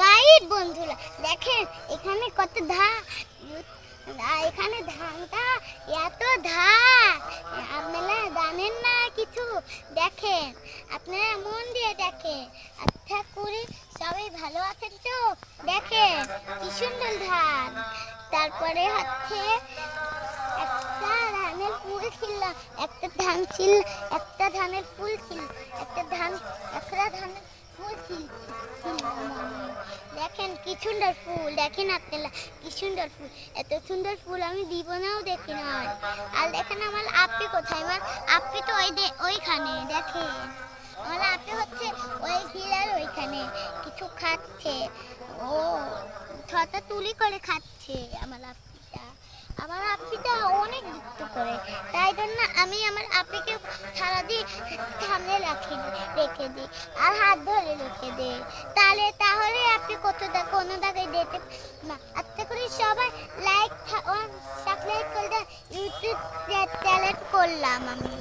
Guide বন্ধুরা, দেখেন এখানে কত ধা এখানে ধানটা এত ধা। আপনারা জানেন না কিছু? দেখেন, আপনারা মন দিয়ে দেখেন। আচ্ছা করি সবাই ভালো আছেন তো? দেখেন, কি সুন্দর ধান। তারপরে হচ্ছে একটা ধানের ফুল ছিল, একটা ধান ছিল, একটা ধানের ফুল ছিল, একটা ধান একটা ধানের ফুল ছিল। দেখেন, কি সুন্দর ফুল। দেখেন আপনারা, কি সুন্দর ফুল। এত সুন্দর ফুল আমি জীবনেও দেখি না আর দেখেন আমার আপি কোথায়? আমার আপি তো ওই ওইখানে, দেখেন। আমার আপি হচ্ছে ওই হিলার ওইখানে, কিছু খাচ্ছে। ও, ছটা তুলি করে খাচ্ছে আমার আপিটা আমার আপিটা অনেক দুঃখ করে। তাই জন্য আমি আমার আপিকে সারাদিন সামনে রাখি রেখে দিই। আর হাত ধরে রেখে দিই। তাহলে দা- কোনো জায়গায় দিতে না আচ্ছা করে সবাই লাইক সাবস্ক্রাইব করে ইউটিউব চ্যানেল করলাম আমি।